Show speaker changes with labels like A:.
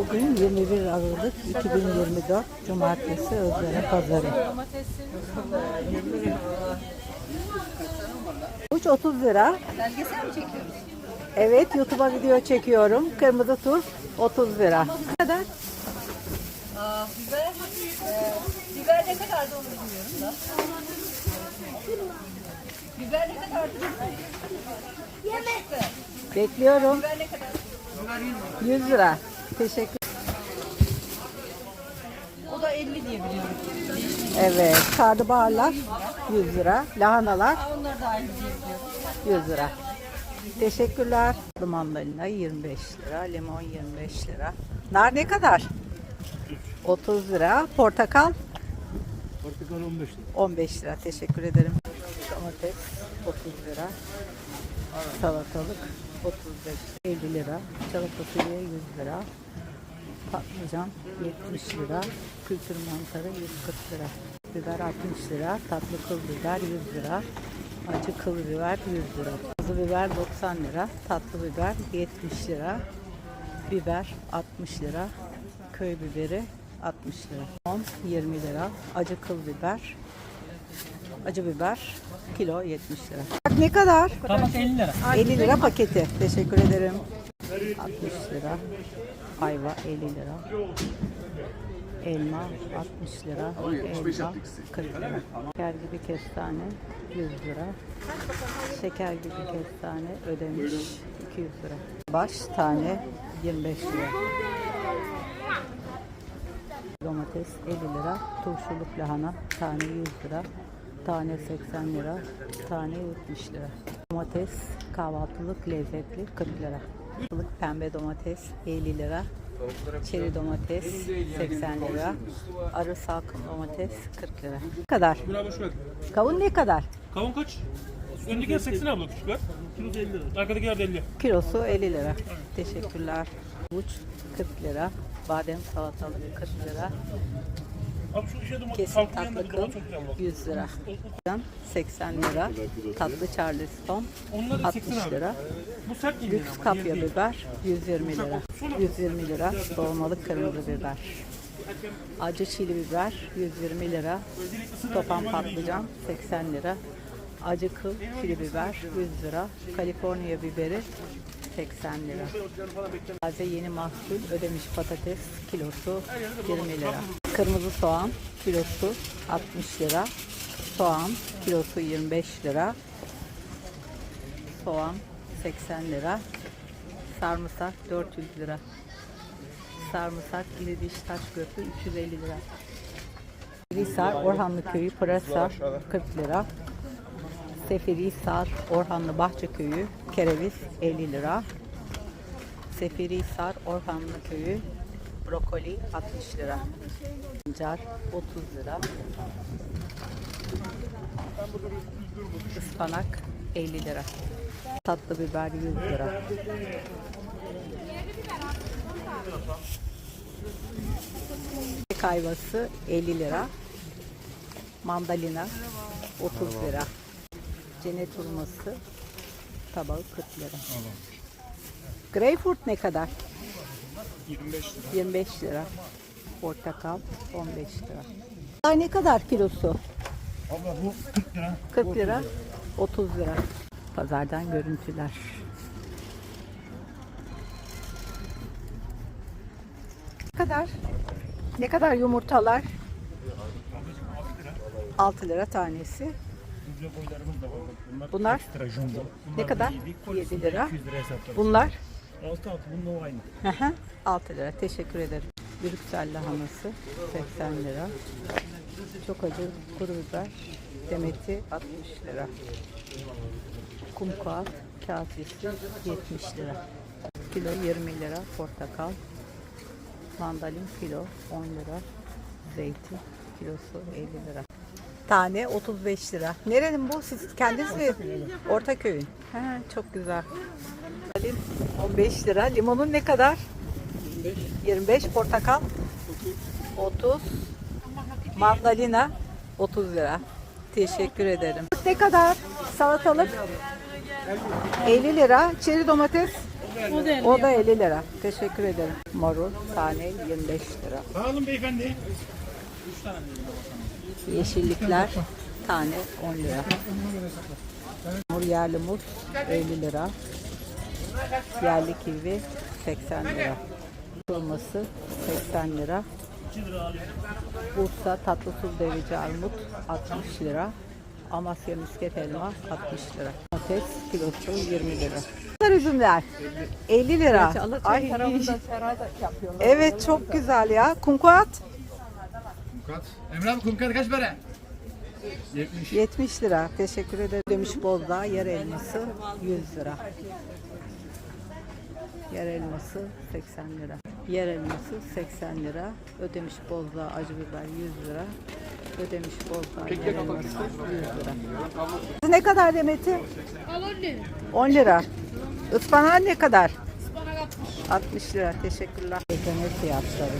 A: Bugün 21 Aralık 2024 Cumartesi Özleme Pazarı. Uç 30 lira.
B: Belgesel mi çekiyoruz?
A: Evet YouTube'a video çekiyorum. Kırmızı turp 30 lira. Ne kadar?
B: Aa, biber, e, biber ne kadardı onu bilmiyorum da. Biber ne kadardı? Yemek.
A: Bekliyorum.
B: Biber ne kadar?
A: 100 lira. Teşekkür.
B: O da 50 diye biliyorum.
A: Evet. Karnabaharlar 100 lira. Lahanalar
B: onlar da aynı diye biliyorum.
A: 100 lira. Teşekkürler. Mandalina 25 lira, limon 25 lira. Nar ne kadar? 30 lira. Portakal
C: Portakal 15 lira.
A: 15 lira. Teşekkür ederim. Domates 30 lira. Salatalık 35 50 lira. Çalı fasulye 100 lira. Patlıcan 70 lira. Kültür mantarı 140 lira. Biber 60 lira. Tatlı kıl biber 100 lira. Acı kıl biber 100 lira. Kızı biber 90 lira. Tatlı biber 70 lira. Biber 60 lira. Köy biberi 60 lira. 10 20 lira. Acı kıl biber Acı biber kilo 70 lira. Bak ne kadar?
C: Kabak 50 lira.
A: 50 lira paketi. Teşekkür ederim. 60 lira. Ayva 50 lira. Elma 60 lira. Elma 40 lira. Şeker gibi kestane 100 lira. Şeker gibi kestane ödemiş 200 lira. Baş tane 25 lira. Domates 50 lira, turşuluk lahana tane 100 lira, tane 80 lira, tane 70 lira. Domates kahvaltılık lezzetli 40 lira. Kahvaltılık pembe domates 50 lira, çeri domates 80 lira, arı salkım domates 40 lira. Ne kadar? Kavun ne kadar?
C: Kavun kaç? Öndekiler 80 abla küçükler. Kilosu 50 lira. Arkadakiler de 50.
A: Kilosu 50 lira. Teşekkürler. Uç 40 lira, badem salatalık 40 lira, Kesin
C: Kalkın
A: tatlı
C: yanında
A: kıl
C: domates çok güzel bak.
A: 100 lira. 80 lira. Tatlı charleston
C: Onlar da 80
A: 60
C: abi.
A: lira. Lüks kapya biber 120 lira. 120 lira dolmalık kırmızı biber. Acı çili biber 120 lira. Topan patlıcan 80 lira. Acı kıl çili biber 100 lira. Kaliforniya biberi 80 lira. Taze yeni mahsul ödemiş patates kilosu 20 lira. Kırmızı soğan kilosu 60 lira. Soğan kilosu 25 lira. Soğan 80 lira. Sarımsak 400 lira. Sarımsak iri diş taş köprü 350 lira. Hisar Orhanlı Köyü pırasa 40 lira. Seferihisar Orhanlı Bahçe Köyü kereviz 50 lira. Seferihisar Orhanlı Köyü brokoli 60 lira. Car 30 lira. Ispanak 50 lira. Tatlı biber 100 lira. Çiçek ayvası 50 lira. Mandalina 30 lira. Cennet hurması tabağı 40 lira. Greyfurt ne kadar?
C: 25 lira.
A: 25 lira. Portakal 15 lira. Ay ne kadar kilosu?
C: Abla bu 40 lira.
A: 40 lira, 30 lira. Pazardan görüntüler. Ne kadar? Ne kadar yumurtalar? 6 lira tanesi.
C: Güzel boylarımız da var. Bunlar,
A: Bunlar
C: ekstra jumbo. Bunlar
A: ne kadar?
C: iyi, bir
A: 7 lira.
C: 200 liraya satıyoruz.
A: Bunlar
C: 6 6 bunun o aynı.
A: Hı hı, 6 lira. Teşekkür ederim. Brüksel lahanası 80 lira. Çok acı kuru biber demeti 60 lira. Kumkuat kasesi 70 lira. Kilo 20 lira portakal. Mandalin kilo 10 lira. Zeytin kilosu 50 lira. Tane 35 lira. Nerenin bu? Siz kendiniz mi? Ortaköy'ün. He, çok güzel. Mandalin 15 lira. Limonun ne kadar? 25 portakal 30 mandalina 30 lira. Teşekkür ederim. Ne kadar? Salatalık 50 lira. Çeri domates
B: O da 50.
A: O da 50 lira. Teşekkür ederim. Marul tane 25 lira.
C: Sağ olun beyefendi.
A: Yeşillikler tane 10 lira. Mur yerli muz 50 lira. Yerli kivi 80 lira. Turması 80 lira. Bursa tatlı su devici armut 60 lira. Amasya misket elma 60 lira. Domates kilosu 20 lira. Bunlar üzümler 50 lira. Ay,
B: yapıyorlar.
A: evet çok güzel ya. Kumkuat
D: Kat. Emre abi kumkat kaç para? 70.
A: 70 lira. Teşekkür ederim. Demiş Bozdağ yer elması 100 lira. Yer elması 80 lira. Yer elması 80 lira. Ödemiş Bozdağ acı biber 100 lira. Ödemiş Bozdağ yer elması 100 lira. Ne kadar Demet'i? 10 lira. Ispanak ne kadar? 60 lira. Teşekkürler. Ekmek fiyatları.